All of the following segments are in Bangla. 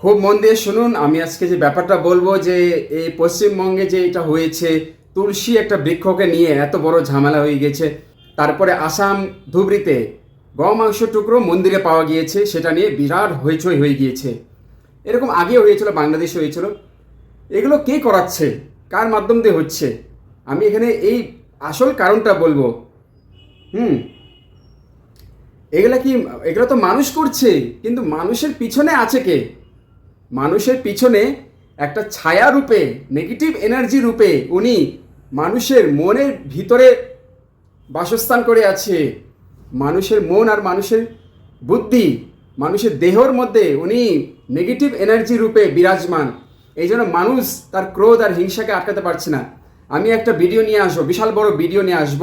খুব মন দিয়ে শুনুন, আমি আজকে যে ব্যাপারটা বলব যে এই পশ্চিমবঙ্গে যে এটা হয়েছে, তুলসী একটা বৃক্ষকে নিয়ে এত বড় ঝামেলা হয়ে গেছে। তারপরে আসাম ধুবড়িতে মাংস টুকরো মন্দিরে পাওয়া গিয়েছে, সেটা নিয়ে বিরাট হইচই হয়ে গিয়েছে। এরকম আগেও হয়েছিল, বাংলাদেশে হয়েছিল। এগুলো কে করাচ্ছে? কার মাধ্যম দিয়ে হচ্ছে? আমি এখানে এই আসল কারণটা বলব। হুম। এগুলা কি, এগুলো তো মানুষ করছে, কিন্তু মানুষের পিছনে আছে কে? মানুষের পিছনে একটা ছায়া রূপে নেগেটিভ এনার্জি রূপে উনি মানুষের মনের ভিতরে বাসস্থান করে আছে। মানুষের মন আর মানুষের বুদ্ধি, মানুষের দেহর মধ্যে উনি নেগেটিভ এনার্জি রূপে বিরাজমান। এই জন্য মানুষ তার ক্রোধ আর হিংসাকে আটকাতে পারছে না। আমি একটা ভিডিও নিয়ে আসব, বিশাল বড় ভিডিও নিয়ে আসব,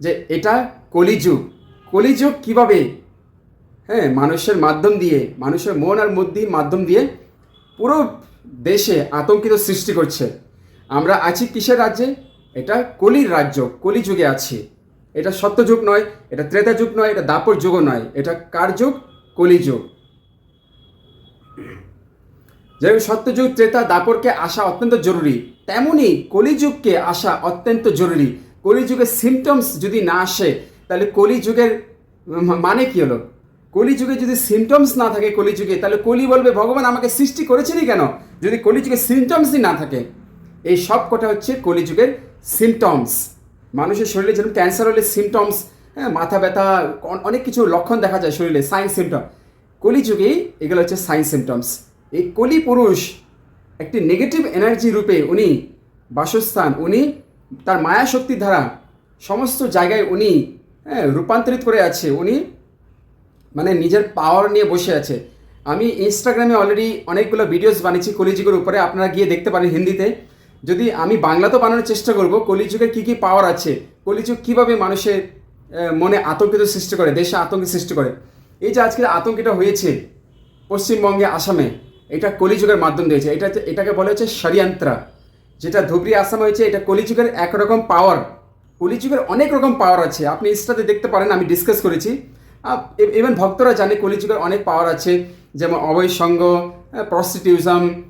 যে এটা কলিযুগ। কলিযুগ কীভাবে? হ্যাঁ মানুষের মাধ্যম দিয়ে, মানুষের মন আর বুদ্ধির মাধ্যম দিয়ে পুরো দেশে আতঙ্কিত সৃষ্টি করছে। আমরা আছি কিসের রাজ্যে? এটা কলির রাজ্য কলিযুগে আছি। এটা সত্যযুগ নয়, এটা ত্রেতা যুগ নয়, এটা দাপর যুগও নয়। এটা কার যুগ? কলিযুগ যেরকম সত্যযুগ ত্রেতা, দাপরকে আসা অত্যন্ত জরুরি, তেমনি কলিযুগকে আসা অত্যন্ত জরুরি। কলিযুগের সিমটমস যদি না আসে, তাহলে কলিযুগের মানে কি হলো? কলিযুগে যদি সিমটমস না থাকে কলিযুগে, তাহলে কলি বলবে, ভগবান আমাকে সৃষ্টি করেছেনই কেন? যদি কলিযুগে সিমটমসই না থাকে, এই সব কটা হচ্ছে কলিযুগের সিমটমস মানুষের শরীরে যেরকম ক্যান্সার হলে সিমটমস হ্যাঁ মাথা ব্যথা অনেক কিছু লক্ষণ দেখা যায় শরীরে সাইন সিমটম কলিযুগেই এগুলো হচ্ছে সাইন সিমটমস এই কলি পুরুষ একটি নেগেটিভ এনার্জি রূপে উনি বাসস্থান, উনি তার মায়া শক্তির দ্বারা সমস্ত জায়গায় উনি হ্যাঁ রূপান্তরিত করে আছে। উনি মানে নিজের পাওয়ার নিয়ে বসে আছে। আমি ইনস্টাগ্রামে অলরেডি অনেকগুলো ভিডিওস বানিয়েছি কলিযুগের উপরে, আপনারা গিয়ে দেখতে পারেন হিন্দিতে। যদি আমি বাংলাতেও বানানোর চেষ্টা করব কলিযুগের কী কী পাওয়ার আছে, কলিযুগ কীভাবে মানুষের মনে আতঙ্কিত সৃষ্টি করে, দেশে আতঙ্ক সৃষ্টি করে। এই যে আজকের আতঙ্কটা হয়েছে, পশ্চিমবঙ্গে, আসামে, এটা কলিযুগের মাধ্যম দিয়েছে। এটা এটাকে বলা হচ্ছে ষড়যন্ত্র। যেটা ধুবড়ি, আসামে হয়েছে, এটা কলিযুগের একরকম পাওয়ার কলিযুগের অনেক রকম পাওয়ার আছে। আপনি ইনস্টাতে দেখতে পারেন, আমি ডিসকাস করেছি। ইভেন ভক্তরা জানে কলিযুগের অনেক পাওয়ার আছে, যেমন অবৈধ সঙ্গ প্রস্টিটিউশন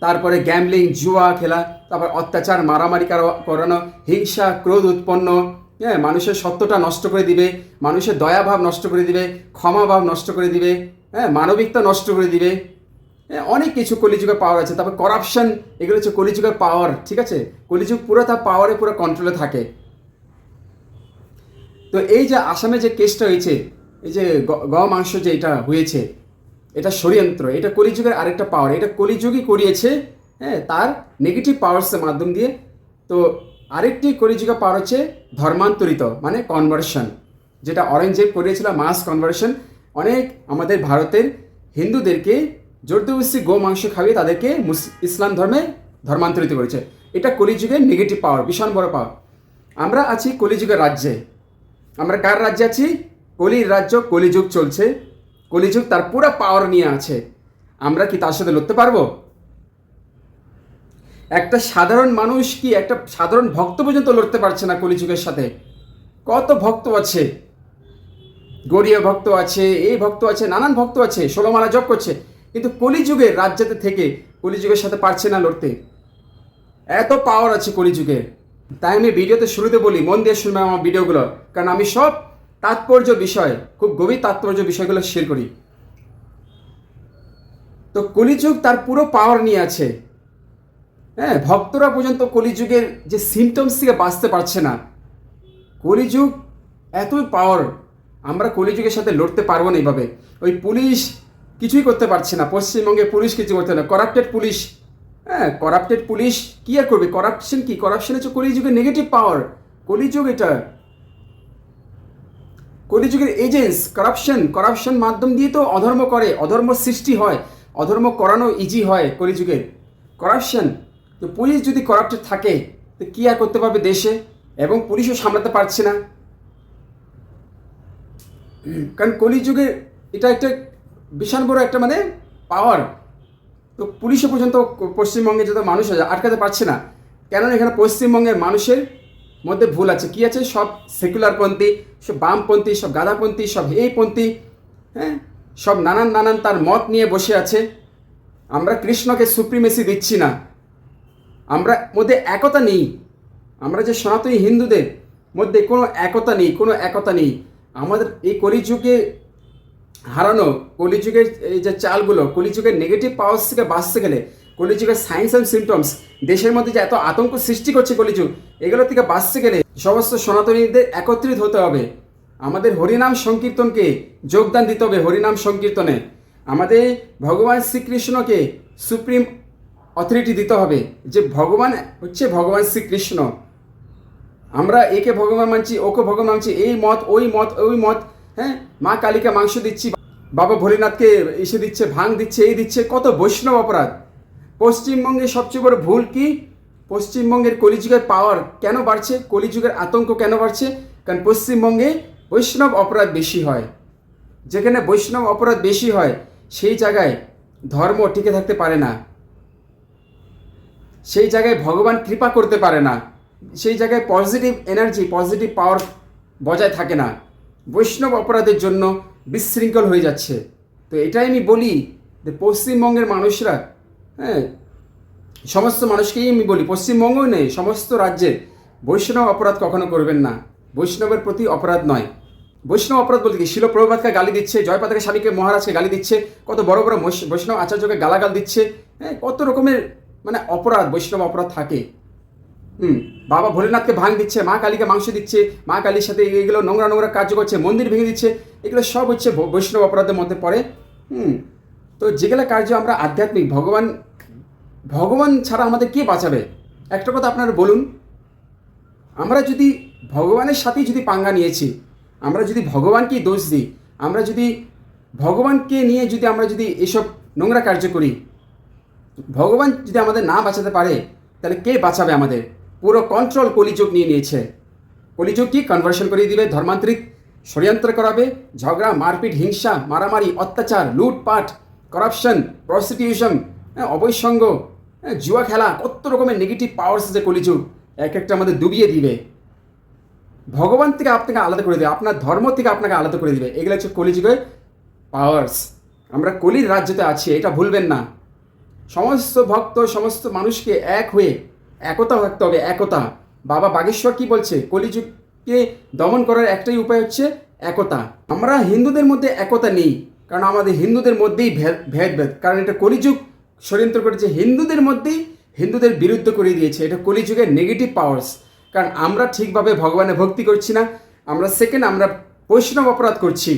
তারপরে গ্যামলিং জুয়া খেলা, তারপর অত্যাচার, মারামারি কারো- করানো, হিংসা, ক্রোধ উৎপন্ন হ্যাঁ মানুষের সত্যটা নষ্ট করে দিবে, মানুষের দয়াভাব নষ্ট করে দিবে, ক্ষমাভাব নষ্ট করে দিবে হ্যাঁ মানবিকতা নষ্ট করে দিবে হ্যাঁ অনেক কিছু কলিযুগের পাওয়ার আছে। তারপর করাপশন এগুলো হচ্ছে কলিযুগের পাওয়ার ঠিক আছে? কলিযুগ পুরো তার পাওয়ারে পুরো কন্ট্রোলে থাকে। তো এই যে আসামে যে কেসটা হয়েছে, এই যে গ- মাংস যে এটা হয়েছে, এটা ষড়যন্ত্র, এটা কলিযুগের আরেকটা পাওয়ার এটা কলিযুগই করিয়েছে হ্যাঁ তার নেগেটিভ পাওয়ার্সের মাধ্যম দিয়ে। তো আরেকটি কলিযুগের পাওয়ার হচ্ছে ধর্মান্তরিত মানে কনভার্সন যেটা অরেঞ্জেব করিয়েছিল মাস কনভার্সন অনেক আমাদের ভারতের হিন্দুদেরকে জোরদবস্তি গো মাংস খাইয়ে তাদেরকে ইসলাম ধর্মে ধর্মান্তরিত করেছে। এটা কলিযুগের নেগেটিভ পাওয়ার ভীষণ বড় পাওয়ার আমরা আছি কলিযুগের রাজ্যে। আমরা কার রাজ্যে আছি? কলির রাজ্য, কলিযুগ চলছে। কলিযুগ তার পুরো পাওয়ার নিয়ে আছে। আমরা কি তার সাথে লড়তে পারব? একটা সাধারণ মানুষ কি একটা সাধারণ ভক্ত পর্যন্ত লড়তে পারছে না কলিযুগের সাথে? কত ভক্ত আছে? গরিয়া ভক্ত আছে, এই ভক্ত আছে, নানান ভক্ত আছে ষোলোমালা জপ করছে। কিন্তু কলিযুগের রাজ্যতে থেকে কলিযুগের সাথে পারছে না লড়তে। এত পাওয়ার আছে কলিযুগে। তাই আমি ভিডিওতে শুরুতে বলি, মন দিয়ে শুনবে আমার ভিডিওগুলো। কারণ আমি সব তাৎপর্য বিষয়, খুব গভীর তাৎপর্য বিষয়গুলো শেয়ার করি। তো কলিযুগ তার পুরো পাওয়ার নিয়ে আছে। হ্যাঁ ভক্তরা পর্যন্ত কলিযুগের যে সিমটমস থেকে বাঁচতে পারছে না। কলিযুগ এতই পাওয়ার আমরা কলিযুগের সাথে লড়তে পারব না এইভাবে। ওই পুলিশ কিছুই করতে পারছে না পশ্চিমবঙ্গে পুলিশ কিছু করতে না করাপ্টেড পুলিশ। হ্যাঁ করাপ্টেড পুলিশ কি আর করবে? করাপশন কি? করাপশন হচ্ছে কলিযুগের নেগেটিভ পাওয়ার কলিযুগ এটা। কলিযুগের এজেন্টস করাপশন করাপশন মাধ্যম দিয়ে তো অধর্ম করে, অধর্ম সৃষ্টি হয়, অধর্ম করানো ইজি হয় কলিযুগের। করাপশন তো পুলিশ যদি করাপ্টেড থাকে, তো কী আর করতে পারবে দেশে? এবং পুলিশও সামলাতে পারছে না। কারণ কলিযুগে এটা একটা বিশাল বড় একটা মানে পাওয়ার তো পুলিশও পর্যন্ত পশ্চিমবঙ্গে যত মানুষ আছে, আটকাতে পারছে না। কেননা এখানে পশ্চিমবঙ্গের মানুষের মধ্যে ভুল আছে। কি আছে? সব সেকুলারপন্থী সব বামপন্থী সব গাদাপন্থী সব এইপন্থী হ্যাঁ? সব নানান নানান তার মত নিয়ে বসে আছে। আমরা কৃষ্ণকে সুপ্রিমেসি দিচ্ছি না। আমরা মধ্যে একতা নেই। আমরা যে সনাতনী হিন্দুদের মধ্যে কোনো একতা নেই, কোনো একতা নেই। আমাদের এই কলিযুগে হারানো কলিযুগের এই যে চালগুলো, কলিযুগের নেগেটিভ পাওয়ার্স থেকে বাঁচতে গেলে, কলিযুগের সায়েন্স অ্যান্ড সিমটমস দেশের মধ্যে যে এত আতঙ্ক সৃষ্টি করছে কলিযুগ, এগুলো থেকে বাঁচতে গেলে সমস্ত সনাতনীদের একত্রিত হতে হবে। আমাদের হরিনাম সংকীর্তনকে যোগদান দিতে হবে, হরিনাম সংকীর্তনে। আমাদের ভগবান শ্রীকৃষ্ণকে সুপ্রিম অথরিটি দিতে হবে, যে ভগবান হচ্ছে ভগবান শ্রীকৃষ্ণ। আমরা একে ভগবান মানছি, ওকে ভগবান মানছি, এই মত, ওই মত ওই মত হ্যাঁ মা কালীকে মাংস দিচ্ছি বাবা ভোলেনাথকে এসে দিচ্ছে ভাং দিচ্ছে, এই দিচ্ছে, কত বৈষ্ণব অপরাধ। পশ্চিমবঙ্গের সবচেয়ে বড় ভুল কি? পশ্চিমবঙ্গের কলিযুগের পাওয়ার কেন বাড়ছে? কলিযুগের আতঙ্ক কেন বাড়ছে? কারণ পশ্চিমবঙ্গে বৈষ্ণব অপরাধ বেশি হয়। যেখানে বৈষ্ণব অপরাধ বেশি হয়, সেই জায়গায় ধর্ম টিকে থাকতে পারে না। সেই জায়গায় ভগবান কৃপা করতে পারে না। সেই জায়গায় পজিটিভ এনার্জি পজিটিভ পাওয়ার বজায় থাকে না। বৈষ্ণব অপরাধের জন্য বিশৃঙ্খল হয়ে যাচ্ছে। তো এটাই আমি বলি যে পশ্চিমবঙ্গের মানুষরা হ্যাঁ সমস্ত মানুষকেই আমি বলি, পশ্চিমবঙ্গই নেই সমস্ত রাজ্যে বৈষ্ণব অপরাধ কখনো করবেন না। বৈষ্ণবের প্রতি অপরাধ নয়। বৈষ্ণব অপরাধ বলতে কি? শিলপ্রভাতকে গালি দিচ্ছে, জয়পাতাকে, স্বামীকে, মহারাজকে গালি দিচ্ছে, কত বড় বড় বৈষ্ণব আচার্যকে গালাগাল দিচ্ছে হ্যাঁ কত রকমের মানে অপরাধ, বৈষ্ণব অপরাধ থাকে। হুম বাবা ভোলেনাথকে ভাঙ দিচ্ছে, মা কালীকে মাংস দিচ্ছে, মা কালীর সাথে এগুলো নোংরা নোংরা কার্য করছে, মন্দির ভেঙে দিচ্ছে, এগুলো সব হচ্ছে বৈষ্ণব অপরাধের মধ্যে পড়ে। হুম, তো যেগুলো কার্য আমরা আধ্যাত্মিক, ভগবান ভগবান ছাড়া আমাদের কে বাঁচাবে? একটা কথা আপনারা বলুন, আমরা যদি ভগবানের সাথেই যদি পাঙ্গা নিয়েছি, আমরা যদি ভগবানকেই দোষ দিই, আমরা যদি ভগবানকে নিয়ে যদি আমরা যদি এসব নোংরা কার্য করি, ভগবান যদি আমাদের না বাঁচাতে পারে, তাহলে কে বাঁচাবে আমাদের? পুরো কন্ট্রোল কলিযুগ নিয়ে নিয়েছে। কলিযুগ কি? কনভার্সন করিয়ে দিবে, ধর্মান্তরিক ষড়যন্ত্র করাবে, ঝগড়া, মারপিট, হিংসা, মারামারি, অত্যাচার, লুটপাট করাপশন প্রস্টিটিউশন হ্যাঁ অবৈসঙ্গ জুয়া খেলা, কত রকমের নেগেটিভ পাওয়ার্স যে কলিযুগ। এক একটা আমাদের ডুবিয়ে দিবে। ভগবান থেকে আপনাকে আলাদা করে দেবে, আপনার ধর্ম থেকে আপনাকে আলাদা করে দেবে। এগুলো হচ্ছে কলিযুগের পাওয়ার্স আমরা কলির রাজ্যতে আছি, এটা ভুলবেন না। সমস্ত ভক্ত, সমস্ত মানুষকে এক হয়ে একতা থাকতে হবে, একতা। বাবা বাগেশ্বর কি বলছে? কলিযুগকে দমন করার একটাই উপায় হচ্ছে একতা। আমরা হিন্দুদের মধ্যে একতা নেই, কারণ আমাদের হিন্দুদের মধ্যেই ভেদ ভেদ কারণ এটা কলিযুগ, ষড়যন্ত্র করেছে। হিন্দুদের মধ্যেই হিন্দুদের বিরুদ্ধ করে দিয়েছে। এটা কলিযুগের নেগেটিভ পাওয়ার্স কারণ আমরা ঠিকভাবে ভগবানের ভক্তি করছি না। আমরা সেকেন্ড আমরা বৈষ্ণব অপরাধ করছি।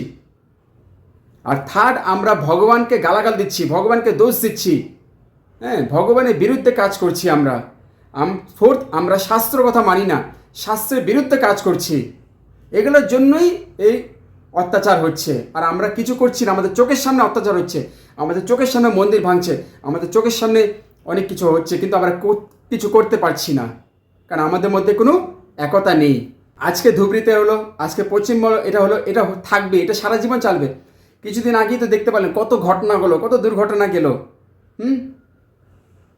আর থার্ড আমরা ভগবানকে গালাগাল দিচ্ছি, ভগবানকে দোষ দিচ্ছি। হ্যাঁ ভগবানের বিরুদ্ধে কাজ করছি আমরা। ফোর্থ, আমরা শাস্ত্র কথা মানি না। শাস্ত্রের বিরুদ্ধে কাজ করছি। এগুলোর জন্যই এই অত্যাচার হচ্ছে। আর আমরা কিছু করছি না, আমাদের চোখের সামনে অত্যাচার হচ্ছে। আমাদের চোখের সামনে মন্দির ভাঙছে। আমাদের চোখের সামনে অনেক কিছু হচ্ছে, কিন্তু আমরা কিছু করতে পারছি না। কারণ আমাদের মধ্যে কোনো একতা নেই। আজকে ধুবড়িতে হলো, আজকে পশ্চিমবঙ্গ এটা হলো, এটা থাকবে, এটা সারা জীবন চলবে। কিছুদিন আগেই তো দেখতে পেলেন কত ঘটনা হলো কত দুর্ঘটনা গেল। হুম?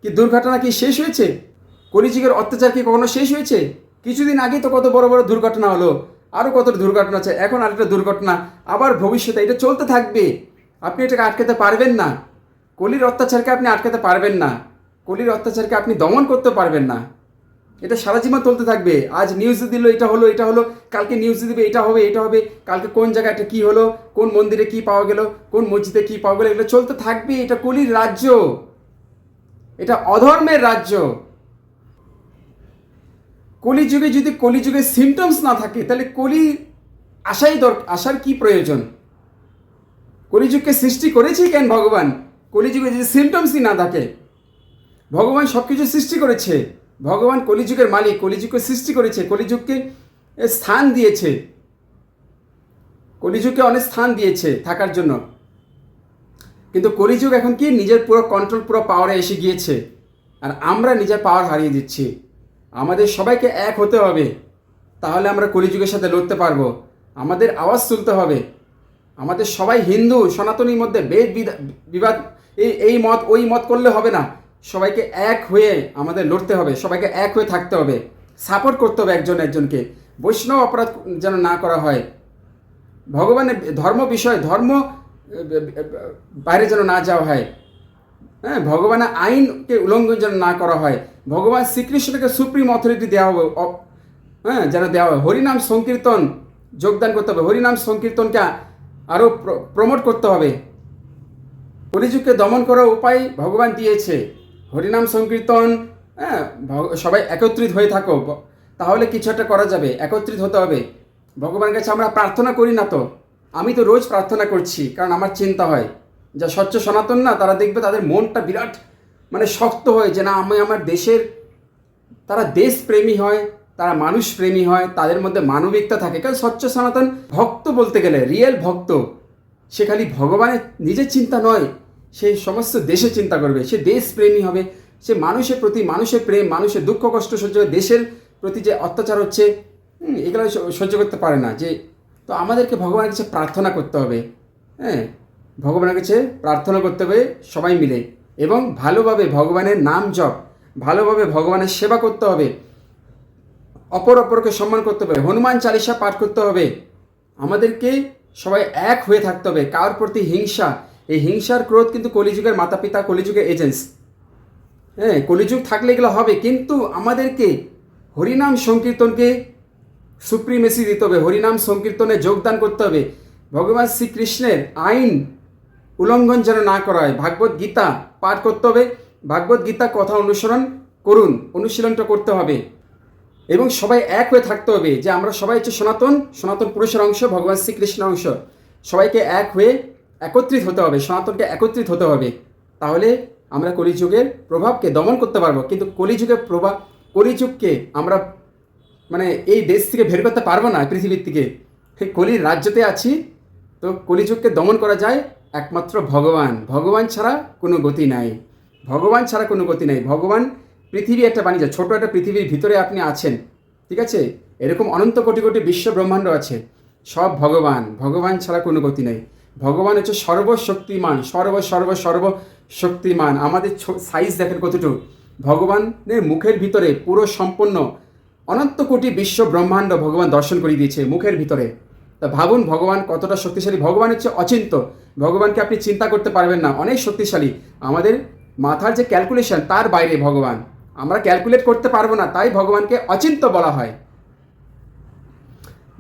কি দুর্ঘটনা কি শেষ হয়েছে? কলিযুগের অত্যাচার কি কখনো শেষ হয়েছে? কিছুদিন আগেই তো কত বড় বড় দুর্ঘটনা হলো। আরও কত দুর্ঘটনা আছে, এখন আরেকটা দুর্ঘটনা। আবার ভবিষ্যতে এটা চলতে থাকবে। আপনি এটাকে আটকাতে পারবেন না। কলির অত্যাচারকে আপনি আটকাতে পারবেন না। কলির অত্যাচারকে আপনি দমন করতে পারবেন না। এটা সারা জীবন চলতে থাকবে। আজ নিউজে দিল, এটা হলো এটা হলো, কালকে নিউজে দিবে, এটা হবে এটা হবে, কালকে কোন জায়গায় এটা কী হলো, কোন মন্দিরে কী পাওয়া গেল, কোন মসজিদে কী পাওয়া গেলো, এগুলো চলতে থাকবে। এটা কলির রাজ্য। এটা অধর্মের রাজ্য। কলিযুগে যদি কলিযুগের সিমটমস না থাকে, তাহলে কলি আসাই দরকার আসার কি প্রয়োজন? কলিযুগকে সৃষ্টি করেছে কেন ভগবান? কলিযুগে যদি সিমটমসই না থাকে, ভগবান সব কিছু সৃষ্টি করেছে। ভগবান কলিযুগের মালিক, কলিযুগকে সৃষ্টি করেছে, কলিযুগকে স্থান দিয়েছে। কলিযুগকে অনেক স্থান দিয়েছে থাকার জন্য। কিন্তু কলিযুগ এখন কি? নিজের পুরো কন্ট্রোল পুরো পাওয়ারে এসে গিয়েছে। আর আমরা নিজের পাওয়ার হারিয়ে দিচ্ছি। আমাদের সবাইকে এক হতে হবে। তাহলে আমরা কলিযুগের সাথে লড়তে পারব। আমাদের আওয়াজ তুলতে হবে। আমাদের সবাই হিন্দু, সনাতনীর মধ্যে বেদ বিদা- বিবাদ, এই এই মত, ওই মত করলে হবে না। সবাইকে এক হয়ে আমাদের লড়তে হবে। সবাইকে এক হয়ে থাকতে হবে। সাপোর্ট করতে হবে একজন একজনকে। বৈষ্ণব অপরাধ যেন না করা হয়। ভগবানের ধর্ম বিষয়, ধর্ম বাইরে যেন না যাওয়া হয়। হ্যাঁ ভগবানের আইনকে উল্লঙ্ঘন যেন না করা হয়, ভগবান শ্রীকৃষ্ণকে সুপ্রিম অথরিটি দেওয়া হবে হ্যাঁ যেন দেওয়া হয়। হরিনাম সংকীর্তন যোগদান করতে হবে। হরিনাম সংকীর্তনকে আরও প্রমোট করতে হবে। কলিযুগকে দমন করার উপায় ভগবান দিয়েছে। হরিনাম সংকীর্তন হ্যাঁ সবাই একত্রিত হয়ে থাকো। তাহলে কিছু একটা করা যাবে, একত্রিত হতে হবে। ভগবানের কাছে আমরা প্রার্থনা করি না তো। আমি তো রোজ প্রার্থনা করছি, কারণ আমার চিন্তা হয়। যা স্বচ্ছ সনাতন না, তারা দেখবে তাদের মনটা বিরাট মানে শক্ত হয় যে না, আমি আমার দেশের, তারা দেশপ্রেমী হয়, তারা মানুষ প্রেমী হয়, তাদের মধ্যে মানবিকতা থাকে। কারণ স্বচ্ছ সনাতন ভক্ত বলতে গেলে রিয়েল ভক্ত, সে খালি ভগবানের নিজের চিন্তা নয়, সে সমস্ত দেশে চিন্তা করবে। সে দেশপ্রেমী হবে, সে মানুষের প্রতি মানুষের প্রেম, মানুষের দুঃখ, কষ্ট সহ্য দেশের প্রতি যে অত্যাচার হচ্ছে এগুলো সহ্য করতে পারে না। যে, তো আমাদেরকে ভগবানের কাছে প্রার্থনা করতে হবে হ্যাঁ। ভগবানের কাছে প্রার্থনা করতে হবে সবাই মিলে। এবং ভালোভাবে ভগবানের নাম জপ, ভালোভাবে ভগবানের সেবা করতে হবে। অপর অপরকে সম্মান করতে হবে। হনুমান চালিসা পাঠ করতে হবে। আমাদেরকে সবাই এক হয়ে থাকতে হবে। কার প্রতি হিংসা? এই হিংসার ক্রোধ কিন্তু কলিযুগের মাতা পিতা কলিযুগের এজেন্টস হ্যাঁ কলিযুগ থাকলে এগুলো হবে। কিন্তু আমাদেরকে হরিনাম সংকীর্তনকে সুপ্রিমেসি দিতে হবে। হরিনাম সংকীর্তনে যোগদান করতে হবে। ভগবান শ্রীকৃষ্ণের আইন উল্লঙ্ঘন যেন না করা হয়। ভাগবত গীতা পাঠ করতে হবে। ভাগবত গীতা কথা অনুসরণ করুন, অনুশীলনটা করতে হবে। এবং সবাই এক হয়ে থাকতে হবে যে আমরা সবাই হচ্ছে সনাতন সনাতন পুরুষের অংশ, ভগবান শ্রীকৃষ্ণের অংশ। সবাইকে এক হয়ে একত্রিত হতে হবে, সনাতনকে একত্রিত হতে হবে। তাহলে আমরা কলিযুগের প্রভাবকে দমন করতে পারব। কিন্তু কলিযুগের প্রভাব কলিযুগকে আমরা মানে এই দেশ থেকে বের করতে পারব না, পৃথিবীর থেকে সেই কলির রাজ্যতে আছি, তো কলিযুগকে দমন করা যায়। একমাত্র ভগবান। ভগবান ছাড়া কোনো গতি নাই। ভগবান ছাড়া কোনো গতি নাই। ভগবান পৃথিবী একটা বাণিজ্য, ছোট একটা পৃথিবীর ভিতরে আপনি আছেন। ঠিক আছে? এরকম অনন্ত কোটি কোটি বিশ্ব ব্রহ্মাণ্ড আছে। সব ভগবান। ভগবান ছাড়া কোনো গতি নেই। ভগবান হচ্ছে সর্বশক্তিমান, সর্ব সর্ব সর্ব শক্তিমান। আমাদের সাইজ দেখেন কতটুকু। ভগবানের মুখের ভিতরে পুরো সম্পন্ন অনন্ত কোটি বিশ্ব ব্রহ্মাণ্ড ভগবান দর্শন করে দিয়েছে মুখের ভিতরে। তা ভাবুন, ভগবান কতটা শক্তিশালী। ভগবান হচ্ছে অচিন্ত। ভগবানকে আপনি চিন্তা করতে পারবেন না। অনেক শক্তিশালী। আমাদের মাথার যে ক্যালকুলেশন তার বাইরে ভগবান। আমরা ক্যালকুলেট করতে পারব না, তাই ভগবানকে অচিন্ত বলা হয়।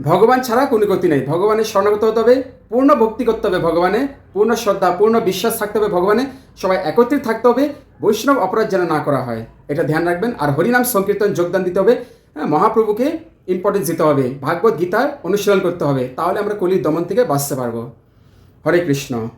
ভগবান ছাড়া কোনো গতি নেই। ভগবানের শরণাগত হতে হবে, পূর্ণ ভক্তি করতে হবে ভগবানে, পূর্ণ শ্রদ্ধা, পূর্ণ বিশ্বাস থাকতে হবে ভগবানে, সবাই একত্রিত থাকতে হবে, বৈষ্ণব অপরাধ যেন না করা হয়। এটা ধ্যান রাখবেন। আর হরিনাম সংকীর্তন যোগদান দিতে হবে। হ্যাঁ মহাপ্রভুকে ইম্পর্টেন্স দিতে হবে। ভাগবত গীতার অনুশীলন করতে হবে। তাহলে আমরা কলির দমন থেকে বাঁচতে পারব। হরে কৃষ্ণ।